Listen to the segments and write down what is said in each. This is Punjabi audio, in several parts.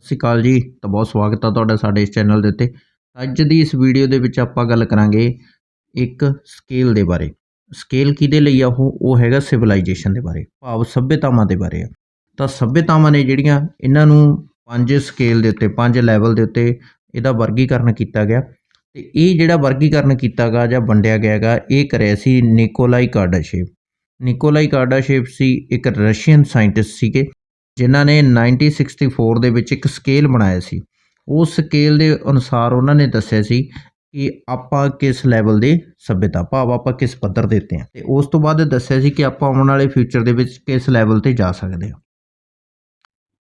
ਸਤਿ ਸ਼੍ਰੀ ਅਕਾਲ ਜੀ। ਤਾਂ ਬਹੁਤ ਸਵਾਗਤ ਆ ਤੁਹਾਡਾ ਸਾਡੇ ਇਸ ਚੈਨਲ ਦੇ ਉੱਤੇ। ਅੱਜ ਦੀ ਇਸ ਵੀਡੀਓ ਦੇ ਵਿੱਚ ਆਪਾਂ ਗੱਲ ਕਰਾਂਗੇ ਇੱਕ ਸਕੇਲ ਦੇ ਬਾਰੇ। ਸਕੇਲ ਕਿਹਦੇ ਲਈ ਆ ਉਹ ਉਹ ਹੈਗਾ ਸਿਵਲਾਈਜੇਸ਼ਨ ਦੇ ਬਾਰੇ, ਭਾਵ ਸਭਿਅਤਾਵਾਂ ਦੇ ਬਾਰੇ ਆ। ਤਾਂ ਸਭਿਅਤਾਵਾਂ ਨੇ ਜਿਹੜੀਆਂ ਇਹਨਾਂ ਨੂੰ ਪੰਜ ਸਕੇਲ ਦੇ ਉੱਤੇ, ਪੰਜ ਲੈਵਲ ਦੇ ਉੱਤੇ ਇਹਦਾ ਵਰਗੀਕਰਨ ਕੀਤਾ ਗਿਆ। ਤੇ ਇਹ ਜਿਹੜਾ ਵਰਗੀਕਰਨ ਕੀਤਾ ਗਿਆ ਜਾਂ ਵੰਡਿਆ ਗਿਆ ਗਾ ਇਹ ਕਰਿਆ ਸੀ ਨਿਕੋਲਾਈ ਕਾਰਡਾਸ਼ੇਵ। ਨਿਕੋਲਾਈ ਕਾਰਡਾਸ਼ੇਵ ਸੀ ਇੱਕ ਰਸ਼ੀਅਨ ਸਾਇੰਟਿਸਟ ਸੀਗੇ। ਜਿਨ੍ਹਾਂ ਨੇ 1964 ਦੇ ਵਿੱਚ ਇੱਕ ਸਕੇਲ ਬਣਾਇਆ ਸੀ। ਉਸ ਸਕੇਲ ਦੇ ਅਨੁਸਾਰ ਉਹਨਾਂ ਨੇ ਦੱਸਿਆ ਸੀ ਕਿ ਆਪਾਂ ਕਿਸ ਲੈਵਲ ਦੇ ਸਭਿਅਤਾ, ਭਾਵ ਆਪਾਂ ਕਿਸ ਪੱਧਰ ਦੇ ਉੱਤੇ ਹਾਂ ਤੇ ਉਸ ਤੋਂ ਬਾਅਦ ਦੱਸਿਆ ਸੀ ਕਿ ਆਪਾਂ ਆਉਣ ਵਾਲੇ ਫਿਊਚਰ ਦੇ ਵਿੱਚ ਕਿਸ ਲੈਵਲ ਤੇ ਜਾ ਸਕਦੇ ਹਾਂ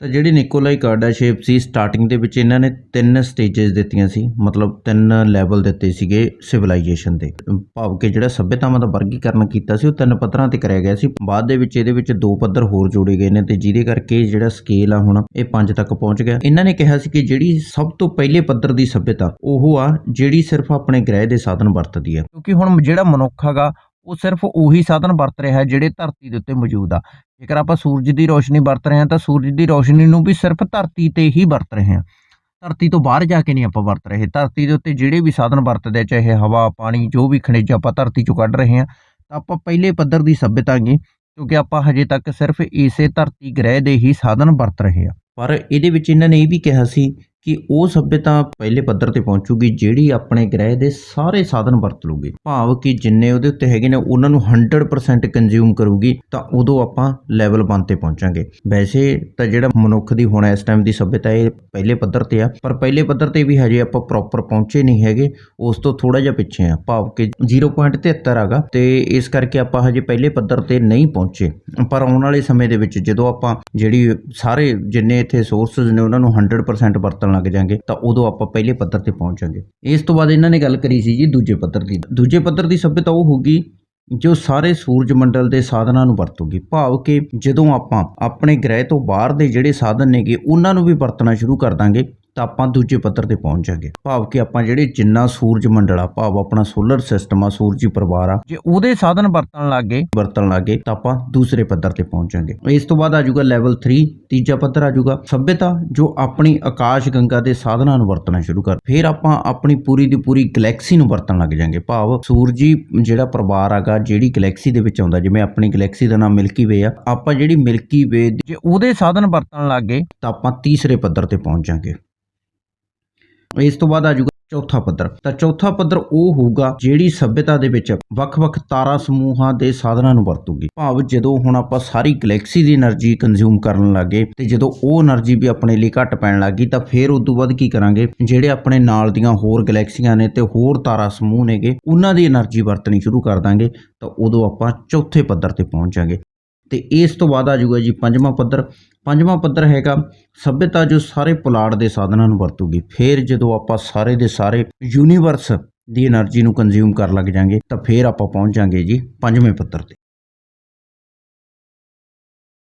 ਤਾਂ ਜਿਹੜੀ ਨਿਕੋਲਾਈ ਕਾਰਡਾਸ਼ੇਪ ਸੀ ਸਟਾਰਟਿੰਗ ਦੇ ਵਿੱਚ ਇਹਨਾਂ ਨੇ ਤਿੰਨ ਸਟੇजेस ਦਿੱਤੀਆਂ ਸੀ, ਮਤਲਬ ਤਿੰਨ ਲੈਵਲ ਦਿੱਤੇ ਸੀਗੇ ਸਿਵਲਾਈਜੇਸ਼ਨ ਦੇ। ਭਾਵ ਕਿ ਜਿਹੜਾ ਸਭਿਅਤਾਵਾਂ ਦਾ ਵਰਗੀਕਰਨ ਕੀਤਾ ਸੀ, ਉਹ ਤਿੰਨ ਪੱਧਰਾਂ ਤੇ ਕਰਿਆ ਗਿਆ ਸੀ। ਬਾਅਦ ਦੇ ਵਿੱਚ ਇਹਦੇ ਵਿੱਚ ਦੋ ਪੱਧਰ ਹੋਰ ਜੋੜੇ ਗਏ ਨੇ ਤੇ ਜਿਹਦੇ ਕਰਕੇ ਜਿਹੜਾ ਸਕੇਲ ਆ ਹੁਣ ਇਹ ਪੰਜ ਤੱਕ ਪਹੁੰਚ ਗਿਆ। ਇਹਨਾਂ ਨੇ ਕਿਹਾ ਸੀ ਕਿ ਜਿਹੜੀ ਸਭ ਤੋਂ ਪਹਿਲੇ ਪੱਧਰ ਦੀ ਸਭਿਅਤਾ, ਉਹ ਆ ਜਿਹੜੀ ਸਿਰਫ ਆਪਣੇ ਗ੍ਰਹਿ ਦੇ ਸਾਧਨ ਵਰਤਦੀ ਹੈ ਕਿਉਂਕਿ ਹੁਣ ਜਿਹੜਾ ਮਨੁੱਖ ਹੈਗਾ, ਉਹ ਸਿਰਫ ਉਹੀ ਸਾਧਨ ਵਰਤ ਰਿਹਾ ਜਿਹੜੇ ਧਰਤੀ ਦੇ ਉੱਤੇ ਮੌਜੂਦ ਆ। ਜੇਕਰ ਆਪਾਂ ਸੂਰਜ ਦੀ ਰੋਸ਼ਨੀ ਵਰਤ ਰਹੇ ਹਾਂ ਤਾਂ ਸੂਰਜ ਦੀ ਰੋਸ਼ਨੀ ਨੂੰ ਵੀ ਸਿਰਫ ਧਰਤੀ ਤੇ ਹੀ ਵਰਤ ਰਹੇ ਹਾਂ। ਧਰਤੀ ਤੋਂ ਬਾਹਰ ਜਾ ਕੇ ਨਹੀਂ ਆਪਾਂ ਵਰਤ ਰਹੇ। ਧਰਤੀ ਦੇ ਉੱਤੇ ਜਿਹੜੇ ਵੀ ਸਾਧਨ ਵਰਤਦੇ ਆ, ਚਾਹੇ ਹਵਾ ਪਾਣੀ ਜੋ ਵੀ ਖਣਿਜ ਆਪਾਂ ਧਰਤੀ ਚੋਂ ਕੱਢ ਰਹੇ ਹਾਂ ਤਾਂ ਆਪਾਂ ਪਹਿਲੇ ਪੱਧਰ ਦੀ ਸਭਿਅਤਾ ਹੈਗੀ ਕਿਉਂਕਿ ਆਪਾਂ ਹਜੇ ਤੱਕ ਸਿਰਫ ਇਸੇ ਧਰਤੀ ਗ੍ਰਹਿ ਦੇ ਹੀ ਸਾਧਨ ਵਰਤ ਰਹੇ ਹਾਂ। ਪਰ ਇਹਦੇ ਵਿੱਚ ਇਹਨਾਂ ਨੇ ਇਹ ਵੀ ਕਿਹਾ ਸੀ ਕਿ ਉਹ ਸਭਿਅਤਾ ਪਹਿਲੇ ਪੱਧਰ ਤੇ ਪਹੁੰਚੂਗੀ, ਜਿਹੜੀ ਆਪਣੇ ਗ੍ਰਹਿ ਦੇ ਸਾਰੇ ਸਾਧਨ ਵਰਤ ਲੂਗੀ ਭਾਵ ਕਿ ਜਿੰਨੇ ਉਹਦੇ ਉੱਤੇ ਹੈਗੇ ਨੇ, ਉਹਨਾਂ ਨੂੰ 100% ਕੰਜ਼ਿਊਮ ਕਰੂਗੀ, ਤਾਂ ਉਦੋਂ ਆਪਾਂ ਲੈਵਲ 1 ਤੇ ਪਹੁੰਚਾਂਗੇ। ਵੈਸੇ ਤਾਂ ਜਿਹੜਾ ਮਨੁੱਖ ਦੀ ਹੁਣ ਇਸ ਟਾਈਮ ਦੀ ਸਭਿਅਤਾ, ਇਹ ਪਹਿਲੇ ਪੱਧਰ ਤੇ ਆ, ਪਰ ਪਹਿਲੇ ਪੱਧਰ ਤੇ ਵੀ ਹਜੇ ਆਪਾਂ ਪ੍ਰੋਪਰ ਪਹੁੰਚੇ ਨਹੀਂ ਹੈਗੇ, ਉਸ ਤੋਂ ਥੋੜਾ ਜਿਹਾ ਪਿੱਛੇ ਆ। ਭਾਵ ਕਿ 0.73 ਹੈਗਾ, ਤੇ ਇਸ ਕਰਕੇ ਆਪਾਂ ਹਜੇ ਪਹਿਲੇ ਪੱਧਰ ਤੇ ਨਹੀਂ ਪਹੁੰਚੇ। ਪਰ ਆਉਣ ਵਾਲੇ ਸਮੇਂ ਦੇ ਵਿੱਚ ਜਦੋਂ ਆਪਾਂ ਜਿਹੜੀ ਸਾਰੇ ਜਿੰਨੇ ਇੱਥੇ ਸੋਰਸਸ ਨੇ, ਉਹਨਾਂ ਨੂੰ 100% ਵਰਤਣ ਲੱਗ ਜਾਾਂਗੇ ਤਾਂ ਉਦੋਂ ਆਪਾਂ ਪਹਿਲੇ ਪੱਧਰ ਤੇ ਪਹੁੰਚ ਜਾਾਂਗੇ ਇਸ ਤੋਂ ਬਾਅਦ ਇਹਨਾਂ ਨੇ ਗੱਲ ਕਰੀ ਸੀ ਜੀ ਦੂਜੇ ਪੱਧਰ ਦੀ। ਦੂਜੇ ਪੱਧਰ ਦੀ ਸਭਿਅਤਾ ਉਹ ਹੋਗੀ ਜੋ ਸਾਰੇ ਸੂਰਜ ਮੰਡਲ ਦੇ ਸਾਧਨਾਂ ਨੂੰ ਵਰਤੂਗੀ। ਭਾਵ ਕਿ ਜਦੋਂ ਆਪਾਂ ਆਪਣੇ ਗ੍ਰਹਿ ਤੋਂ ਬਾਹਰ ਦੇ ਜਿਹੜੇ ਸਾਧਨ ਨੇਗੇ, ਉਹਨਾਂ ਨੂੰ ਵੀ ਵਰਤਣਾ ਸ਼ੁਰੂ ਕਰ ਦਾਂਗੇ। ਤਾਂ ਆਪਾਂ ਦੂਜੇ ਪੱਧਰ ਤੇ ਪਹੁੰਚ ਜਾਗੇ। ਭਾਵ ਕਿ ਆਪਾਂ ਜਿਹੜੇ ਜਿੰਨਾ ਸੂਰਜ ਮੰਡਲ ਆ ਭਾਵ ਆਪਣਾ ਸੋਲਰ ਸਿਸਟਮ ਆ ਸੂਰਜੀ ਪਰਿਵਾਰ ਆ ਜੇ ਉਹਦੇ ਸਾਧਨ ਵਰਤਣ ਲੱਗੇ ਵਰਤਣ ਲੱਗੇ ਤਾਂ ਆਪਾਂ ਦੂਸਰੇ ਪੱਧਰ ਤੇ ਪਹੁੰਚ ਜਾਗੇ। ਇਸ ਤੋਂ ਬਾਅਦ ਆ ਜਾਊਗਾ ਲੈਵਲ 3 ਤੀਜਾ ਪੱਧਰ ਆ ਜਾਊਗਾ। ਸਭਿਅਤਾ ਜੋ ਆਪਣੀ ਆਕਾਸ਼ ਗੰਗਾ ਦੇ ਸਾਧਨਾਂ ਨੂੰ ਵਰਤਣਾ ਸ਼ੁਰੂ ਕਰ ਫਿਰ ਆਪਾਂ ਆਪਣੀ ਪੂਰੀ ਦੀ ਪੂਰੀ ਗੈਲੈਕਸੀ ਨੂੰ ਵਰਤਣ ਲੱਗ ਜਾਾਂਗੇ। ਭਾਵ ਸੂਰਜੀ ਜਿਹੜਾ ਪਰਿਵਾਰ ਆਗਾ ਜਿਹੜੀ ਗੈਲੈਕਸੀ ਦੇ ਵਿੱਚ ਆਉਂਦਾ ਜਿਵੇਂ ਆਪਣੀ ਗੈਲੈਕਸੀ ਦਾ ਨਾਮ ਮਿਲਕੀ ਵੇ ਆ ਆਪਾਂ ਜਿਹੜੀ ਮਿਲਕੀ ਵੇ ਜੇ ਉਹਦੇ ਸਾਧਨ ਵਰਤਣ ਲੱਗੇ ਤਾਂ ਆਪਾਂ ਤੀਸਰੇ ਪੱਧਰ ਤੇ ਪਹੁੰਚ ਜਾਾਂਗੇ। ਇਸ ਤੋਂ ਬਾਅਦ ਆ ਜਾਊਗਾ ਚੌਥਾ ਪੱਧਰ। ਤਾਂ ਚੌਥਾ ਪੱਧਰ ਉਹ ਹੋਊਗਾ ਜਿਹੜੀ ਸੱਭਿਅਤਾ ਦੇ ਵਿੱਚ ਵੱਖ-ਵੱਖ ਤਾਰਾ ਸਮੂਹਾਂ ਦੇ ਸਾਧਨਾਂ ਨੂੰ ਵਰਤੂਗੀ। ਭਾਵ ਜਦੋਂ ਹੁਣ ਆਪਾਂ ਸਾਰੀ ਗੈਲੈਕਸੀ ਦੀ એનર્ਜੀ ਕੰਜ਼ੂਮ ਕਰਨ ਲੱਗੇ ਤੇ ਜਦੋਂ ਉਹ એનર્ਜੀ ਵੀ ਆਪਣੇ ਲਈ ਘੱਟ ਪੈਣ ਲੱਗੀ ਤਾਂ ਫਿਰ ਉਸ ਤੋਂ ਬਾਅਦ ਕੀ ਕਰਾਂਗੇ? ਜਿਹੜੇ ਆਪਣੇ ਨਾਲ ਦੀਆਂ ਹੋਰ ਗੈਲੈਕਸੀਆਂ ਨੇ ਤੇ ਹੋਰ ਤਾਰਾ ਸਮੂਹ ਨੇਗੇ, ਉਹਨਾਂ ਦੀ એનર્ਜੀ ਵਰਤਣੀ ਸ਼ੁਰੂ ਕਰ ਦਾਂਗੇ ਤਾਂ ਉਦੋਂ ਆਪਾਂ ਚੌਥੇ ਪੱਧਰ ਤੇ ਪਹੁੰਚਾਂਗੇ ਤੇ ਇਸ ਤੋਂ ਬਾਅਦ ਆ ਜੂਗਾ ਜੀ ਪੰਜਵਾਂ ਪੱਧਰ। ਪੰਜਵਾਂ ਪੱਧਰ ਹੈਗਾ ਸਭਿਅਤਾ ਜੋ ਸਾਰੇ ਪੁਲਾੜ ਦੇ ਸਾਧਨਾਂ ਨੂੰ ਵਰਤੂਗੀ। ਫਿਰ ਜਦੋਂ ਆਪਾਂ ਸਾਰੇ ਦੇ ਸਾਰੇ ਯੂਨੀਵਰਸ ਦੀ એનર્ਜੀ ਨੂੰ ਕੰਜ਼ਿਊਮ ਕਰਨ ਲੱਗ ਜਾਾਂਗੇ ਤਾਂ ਫਿਰ ਆਪਾਂ ਪਹੁੰਚ ਜਾਾਂਗੇ ਜੀ ਪੰਜਵੇਂ ਪੱਧਰ ਤੇ।